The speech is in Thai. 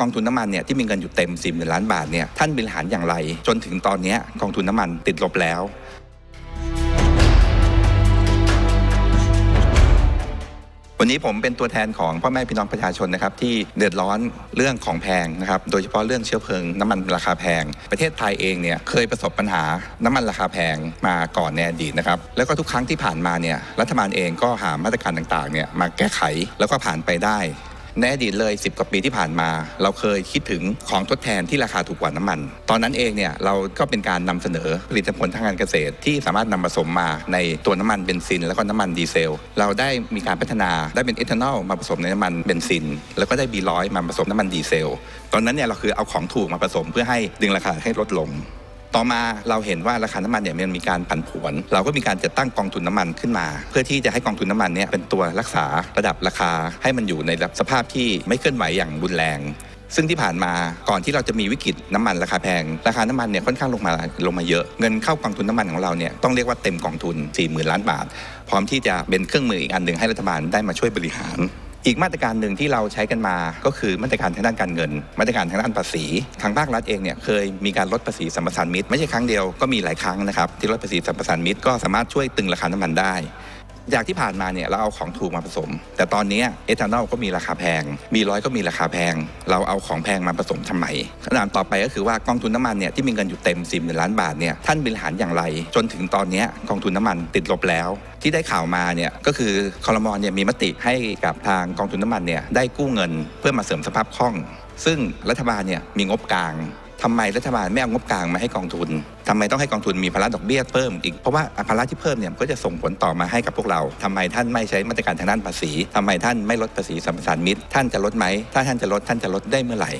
กองทุนน้ำมันเนี่ยที่มีเงินอยู่เต็ม4 0,000ล้านบาทเนี่ยท่านบริหารอย่างไร จนถึงตอนนี้กองทุนน้ำมันติดลบแล้ว วันนี้ผมเป็นตัวแทนของพ่อแม่พี่น้องประชาชนนะครับที่เดือดร้อนเรื่องของแพงนะครับโดยเฉพาะเรื่องเชื้อเพลิงน้ำมันราคาแพง ประเทศไทยเองเนี่ยเคยประสบปัญหาน้ำมันราคาแพงมาก่อนในอดีตนะครับแล้วก็ทุกครั้งที่ผ่านมาเนี่ยรัฐบาลเองก็หามาตรการต่างๆเนี่ยมาแก้ไขแล้วก็ผ่านไปได้ ในอดีตเลย 10 กว่าปีที่ผ่านมา เราเคยคิดถึงของทดแทนที่ราคาถูกกว่าน้ำมัน ตอนนั้นเองเนี่ยเราก็เป็นการนำเสนอผลิตผลทางการเกษตร ที่สามารถนำผสมมาในตัวน้ำมันเบนซิน แล้วก็น้ำมันดีเซล เราได้มีการพัฒนาได้เป็นเอทานอลมาผสมในน้ำมันเบนซิน แล้วก็ได้บีร้อยมาผสมน้ำมันดีเซล ตอนนั้นเนี่ยเราคือเอาของถูกมาผสมเพื่อให้ดึงราคาให้ลดลง ต่อมาเราเห็นว่าราคาน้ำมันเนี่ยมันมีการผันผวน เราก็มีการจัดตั้งกองทุนน้ำมันขึ้นมา เพื่อที่จะให้กองทุนน้ำมันเนี่ยเป็นตัวรักษาระดับราคา ให้มันอยู่ในสภาพที่ไม่เคลื่อนไหวอย่างรุนแรงซึ่งที่ผ่านมาก่อนที่เราจะมีวิกฤตน้ำมันราคาแพง ราคาน้ำมันเนี่ยค่อนข้างลงมาลงมาเยอะ เงินเข้ากองทุนน้ำมันของเราเนี่ยต้องเรียกว่าเต็มกองทุน 4 0,000 ล้านบาท พร้อมที่จะเป็นเครื่องมืออีกอันหนึ่งให้รัฐบาลได้มาช่วยบริหาร อีกมาตรการหนึ่งที่เราใช้กันมาก็คือมาตรการทางด้านการเงิน มาตรการทางด้านภาษี ทางภาครัฐเองเนี่ยเคยมีการลดภาษีสัมปทานมิตร ไม่ใช่ครั้งเดียวก็มีหลายครั้งนะครับที่ลดภาษีสัมปทานมิตรก็สามารถช่วยตึงราคาน้ำมันได้ จากที่ผ่านมาเนี่ยเราเอาของถูกมาผสม แต่ตอนนี้เอทานอลก็มีราคาแพง มีร้อยก็มีราคาแพง เราเอาของแพงมาผสมทำไมคำถามต่อไปก็คือว่ากองทุนน้ำมันเนี่ยที่มีเงินอยู่เต็ม4 0,000ล้านบาทเนี่ยท่านบริหารอย่างไร จนถึงตอนนี้กองทุนน้ำมันติดลบแล้ว ที่ได้ข่าวมาเนี่ยก็คือคอรมอเนี่ยมีมติให้กับทางกองทุนน้ำมันเนี่ยได้กู้เงินเพื่อมาเสริมสภาพคล่อง ซึ่งรัฐบาลเนี่ยมีงบกลาง ทำไมรัฐบาลไม่เอางบกลางมาให้กองทุนทำไมต้องให้กองทุนมีภาระดอกเบี้ยเพิ่มอีก เพราะว่าภาระที่เพิ่มเนี่ยก็จะส่งผลต่อมาให้กับพวกเราทำไมท่านไม่ใช้มาตรการทางด้านภาษีทำไมท่านไม่ลดภาษีสัมปทานมิตร ท่านจะลดไหม ถ้าท่านจะลดท่านจะลดได้เมื่อไหร่